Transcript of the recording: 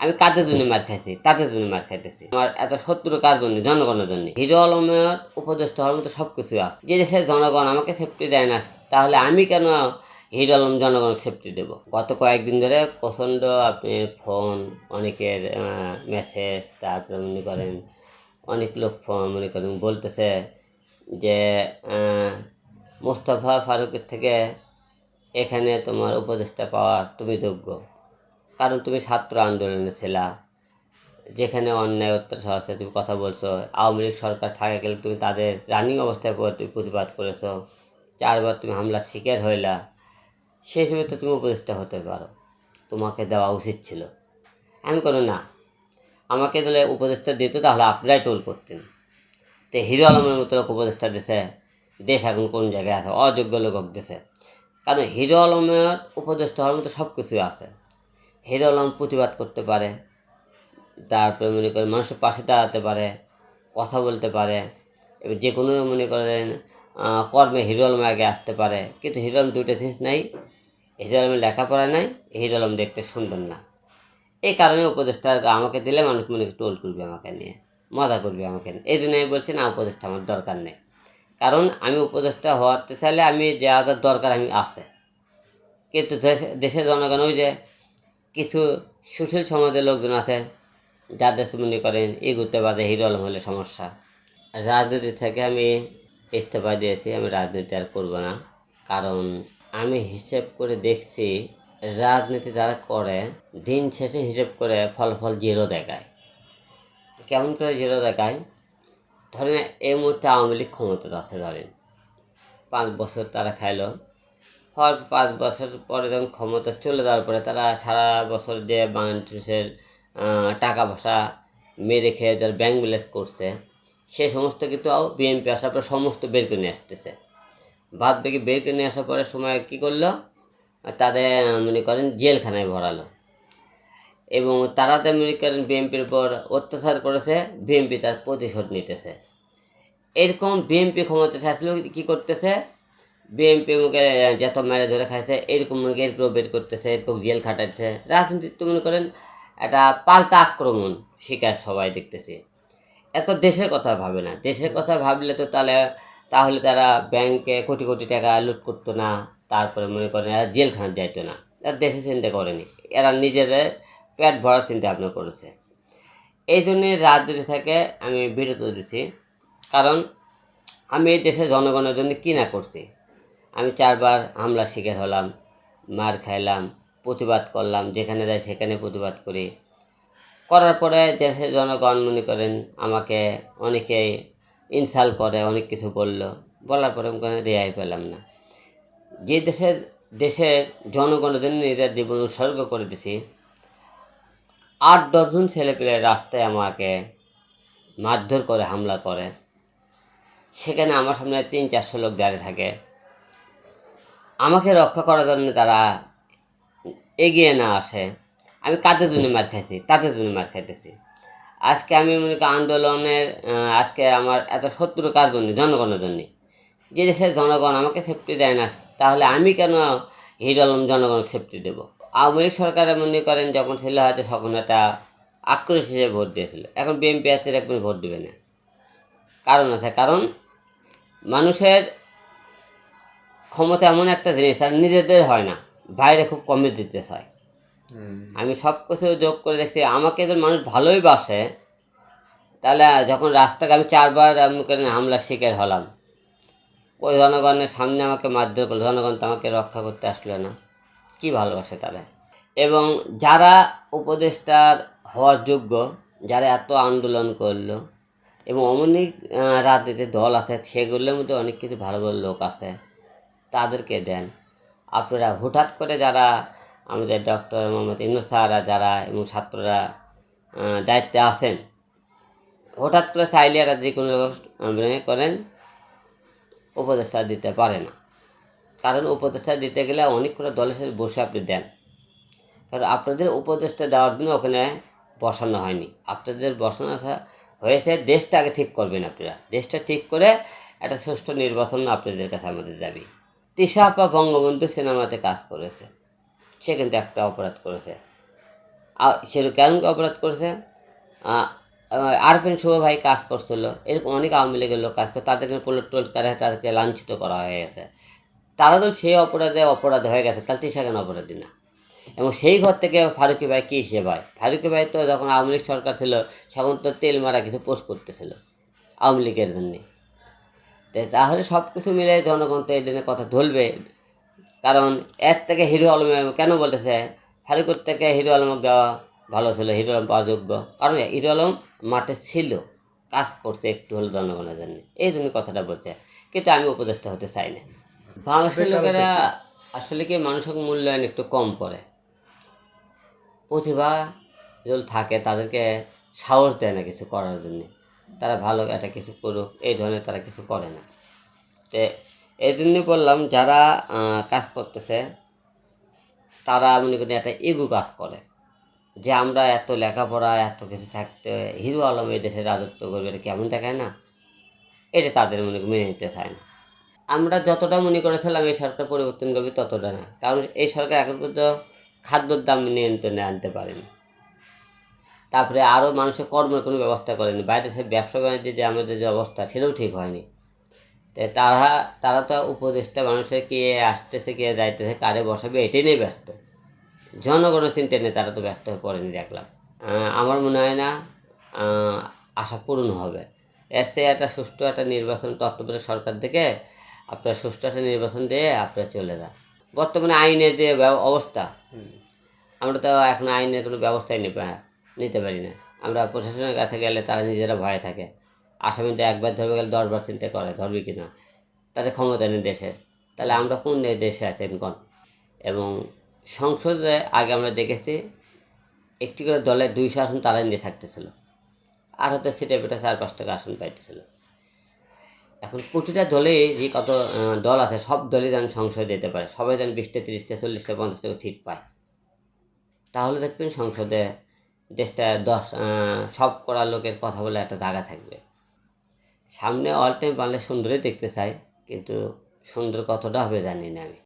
আমি কাদের জন্য মার খাইছি? তাদের জন্য মার খাইতেছি। আমার এত শত্রু কার জন্য? জনগণের জন্য। হিরো আলমের উপদেষ্টা হওয়ার মতো সব কিছু আছে। যে দেশের জনগণ আমাকে সেফটি দেয় না তাহলে আমি কেন হিরো আলম জনগণ সেফটি দেবো? গত কয়েকদিন ধরে প্রচণ্ড আপনি ফোন অনেকের মেসেজ তারপরে মনে করেন অনেক লোক ফোন মনে করেন বলতেছে যে মোস্তফা ফারুকের থেকে এখানে তোমার উপদেষ্টা পাওয়ার তুমি যোগ্য। কারণ তুমি ছাত্র আন্দোলনে ছিলা, যেখানে অন্যায়, অত্যাচার আছে তুমি কথা বলছো, আওয়ামী লীগ সরকার থাকে গেলে তুমি তাদের রানিং অবস্থায় তুমি প্রতিবাদ করেছ, চারবার তুমি হামলার শিকার হইলা, সেই হিসেবে তো তুমি উপদেষ্টা হতে পারো। তোমাকে দেওয়া উচিত ছিল। আমি কোনো না, আমাকে দিলে উপদেষ্টা দিত, তাহলে আপনারাই টোল করতেন। তো হিরো আলমের মতো লোক উপদেষ্টা দিছে, দেশ এখন কোন জায়গায় আছে, অযোগ্য লোক দিছে। কারণ হিরো আলমের উপদেষ্টা হওয়ার মতো সব কিছুই আছে। হিরো আলম প্রতিবাদ করতে পারে। তারপরে মনে করেন মানুষের পাশে দাঁড়াতে পারে, কথা বলতে পারে। এবার যে কোনো মনে করেন কর্মে হিরো আলম আগে আসতে পারে। কিন্তু হিরো দুইটা জিনিস নাই। হিরো আলমের লেখাপড়া নাই, হিরো আলম দেখতে সুন্দর না। এই কারণে উপদেশটা আমাকে দিলে মানুষ মনে টোল করবে আমাকে নিয়ে, মজা করবে আমাকে এই জন্য আমি বলছি, না, উপদেষ্টা আমার দরকার নেই। কারণ আমি উপদেষ্টা হওয়াতে চাইলে আমি যা দরকার আমি আছে। কিন্তু দেশে- দেশের জনগণ ওই যে কিছু সুশীল সমাজের লোকজন আছে যাদের মনে করেন এগুতে বাদে হিরো আলম হলে সমস্যা। রাজনীতি থেকে আমি ইস্তফা দিয়েছি, আমি রাজনীতি আর করব না। কারণ আমি হিসেব করে দেখছি, রাজনীতি যারা করে, দিন শেষে হিসেব করে ফলাফল জিরো দেখায়। কেমন করে জিরো দেখায়? ধরেন এই মুহূর্তে আওয়ামী লীগ ক্ষমতাতে আছে, ধরেন। পাঁচ বছর তারা খাইলো। হওয়ার পাঁচ বছর পরে যখন ক্ষমতা চলে যাওয়ার পরে তারা সারা বছর যে মানুষের টাকা পয়সা মেরে খেয়ে যার ব্যাংক ব্যালেন্স করছে, সে সমস্ত কিন্তু বিএনপি আসার পরে সমস্ত বের করে নিয়ে আসতেছে। বাদ বাকি বের করে নিয়ে আসার পরে সময় কী করল? তাদের মনে করেন জেলখানায় ভরালো। এবং তারা তো মনে করেন বিএনপির উপর অত্যাচার করেছে বিএনপি তার প্রতিশোধ নিতেছে। এরকম বিএনপি ক্ষমতা থাকলেও কী করতেছে? বিএনপি মুখে যত মেরে ধরে খাইছে, এরকম মুখে এরকম বের করতেছে, এরকম জেল খাটাচ্ছে রাজনীতি তো মনে করেন একটা পাল্টা আক্রমণ শিকার সবাই দেখতেছে। এত দেশের কথা ভাবে না। দেশের কথা ভাবলে তো তাহলে তাহলে তারা ব্যাংকে কোটি কোটি টাকা লুট করতো না, তারপরে মনে করেন এরা জেলখানা যাইতো না। এরা দেশে চিন্তা করেনি। এরা নিজেদের পেট ভরার চিন্তা ভাবনা করেছে। এই জন্যে রাজনীতি থেকে আমি বিরত দিছি কারণ আমি এই দেশের জনগণের জন্য কী না করছি। আমি চারবার হামলা শিকার হলাম, মার খাইলাম, প্রতিবাদ করলাম, যেখানে যাই সেখানে প্রতিবাদ করি। করার পরে দেশের জনগণ মনে করেন আমাকে অনেকে ইনসাল করে, অনেক কিছু বলল। বলার পরে কোনো রেহাই পেলাম না। যে দেশের দেশের জনগণের জন্য নিজের জীবন উৎসর্গ করে দিছি, আট দশজন ছেলেপেলে রাস্তায় আমাকে মারধর করে, হামলা করে। সেখানে আমার সামনে তিন, চারশো লোক দাঁড়িয়ে থাকে। আমাকে রক্ষা করার জন্য তারা এগিয়ে না আসে। আমি কাদের জন্য মার খাইছি? তাদের জন্য মার খাইতেছি। আজকে আমি মনে করি আন্দোলনের আজকে আমার এত শত্রু কার জন্য? জনগণের জন্য। যে দেশের জনগণ আমাকে সেফটি দেয় না, তাহলে আমি কেন হিরো আলম জনগণ সেফটি দেবো? আওয়ামী লীগ সরকারে মনে করেন, যখন ছিল হয়তো তখন একটা আক্রোশ হিসেবে ভোট দিয়েছিল। এখন বিএনপি আছে এখন ভোট দেবে না। কারণ আছে, কারণ মানুষের ক্ষমতা এমন একটা জিনিস তার নিজেদের হয় না। বাইরে খুব কমে দিতে চায়। আমি সব কিছু যোগ করে দেখছি আমাকে যদি মানুষ ভালোই বাসে তাহলে যখন রাস্তাকে আমি চারবার হামলার শিকার হলাম ওই জনগণের সামনে আমাকে মারধর করল জনগণ তো আমাকে রক্ষা করতে আসলো না। কি ভালোবাসে তারা এবং যারা উপদেষ্টার হওয়ার যোগ্য যারা এত আন্দোলন করল এবং অমনি রাজনীতির দল আছে সেগুলোর মধ্যে অনেক কিছু ভালো ভালো লোক আছে। তাদেরকে দেন। আপনারা হঠাৎ করে যারা আমাদের ডক্টর মোহাম্মদ ইনু স্যাররা যারা এবং ছাত্ররা দায়িত্বে আছেন হঠাৎ করে চাইলে এরা যে কোনো করেন, উপদেষ্টা দিতে পারে না। কারণ উপদেষ্টা দিতে গেলে অনেক করে দলের সাথে বসে আপনি দেন। কারণ আপনাদের উপদেষ্টা দেওয়ার জন্য ওখানে বসানো হয়নি। আপনাদের বসানো হয়েছে দেশটা আগে ঠিক করবেন আপনারা। দেশটা ঠিক করে একটা সুষ্ঠু নির্বাচন আপনাদের কাছে আমাদের দাবি। তিশা আপা বঙ্গবন্ধু সিনেমাতে কাজ করেছে। সে কিন্তু একটা অপরাধ করেছে। সেটা কেমন অপরাধ করেছে? আরফিন শুভ ভাই কাজ করছিল। এরকম অনেক আওয়ামী লীগের লোক কাজ করে তাদেরকে পোলট করে তাদেরকে লাঞ্ছিত করা হয়ে গেছে। তারা তো সেই অপরাধে অপরাধ হয়ে গেছে, তাহলে তিশা কেন অপরাধী না? এবং সেই ঘর থেকে ফারুকি ভাই কী সে ভাই? ফারুকি ভাই তো যখন আওয়ামী লীগ সরকার ছিল, তখন তো তেল মারা কিছু পোস্ট করতেছিল আওয়ামী লীগের জন্যে। তাহলে সব কিছু মিলে জনগণ তো এই দিনের কথা ধরবে। কারণ এর থেকে হিরো আলমে কেন বলতেছে ফারুকের থেকে হিরো আলম দেওয়া ভালো ছিল হিরো আলম পাওয়া যোগ্য। কারণ হিরো আলম মাঠে ছিল কাজ করছে একটু হলো জনগণের জন্য। এই জন্য কথাটা বলছে। কিন্তু আমি উপদেষ্টা হতে চাই না। বাংলাদেশের লোকেরা আসলে কি মানুষের মূল্যায়ন একটু কম করে? প্রতিভা যদি থাকে তাদেরকে সাহস দেয় না কিছু করার জন্য। তারা ভালো একটা কিছু করুক, এই ধরনের তারা কিছু করে না। তো এই জন্য বললাম, যারা কাজ করতেছে, তারা মনে করি একটা ইগু কাজ করে। যে আমরা এত লেখাপড়া, এত কিছু থাকতে, হিরো আলম এই দেশে রাজত্ব করবে, এটা কেমন দেখায় না? এটা তাদের মনে মেনে নিতে চায় না। আমরা যতটা মনে করেছিলাম এই সরকার পরিবর্তন করবে ততটা না, কারণ এই সরকার এখন পর্যন্ত খাদ্যর দাম নিয়ন্ত্রণে আনতে পারেনি। তারপরে আরও মানুষের কর্মের কোনো ব্যবস্থা করেনি। বাইরে থেকে ব্যবসা বাণিজ্যে যে আমাদের যে অবস্থা সেটাও ঠিক হয়নি। তো তারা তারা তো উপদেশটা মানুষের কে আসতেছে কে যাইতেছে কারে বসাবে এটাই নিয়ে ব্যস্ত। জনগণের চিন্তা নিয়ে তারা তো ব্যস্ত হয়ে পড়েনি দেখলাম। আমার মনে হয় না আশা পূরণ হবে। এর থেকে একটা সুষ্ঠু একটা নির্বাচন তত্ত্বাবধায়ক সরকার থেকে আপনার সুষ্ঠু একটা নির্বাচন দিয়ে আপনারা চলে যান। বর্তমানে আইনের যে ব্যব- অবস্থা আমরা তো এখন আইনের কোনো ব্যবস্থাই নিতে নিতে পারি না। আমরা প্রশাসনের কাছে গেলে তারা নিজেরা ভয়ে থাকে। আসামিটা একবার ধরবে গেলে দশবার চিন্তা করে, ধরবে কি না? তাদের ক্ষমতা নেই দেশের। তাহলে আমরা কোন দেশে আছেন কোন এবং সংসদে আগে আমরা দেখেছি, একটি করে দলে দুইশো আসন তারা নিয়ে থাকতেছিল। আর হয়তো ছিটে পেটে চার পাঁচ টাকা আসন পাইতেছিল। এখন প্রতিটা দলে যে কত দল আছে, সব দলই যেন সংসদে যেতে পারে। সবাই যেন বিশটা, তিরিশটা, চল্লিশটা, পঞ্চাশটা সিট পায়। তাহলে দেখবেন সংসদে দেশটা দশ সব করার লোকের কথা বলে একটা দাগা থাকবে। সামনে অল টাইম বাংলা সুন্দরই দেখতে চাই, কিন্তু সুন্দর কতটা হবে জানি না আমি।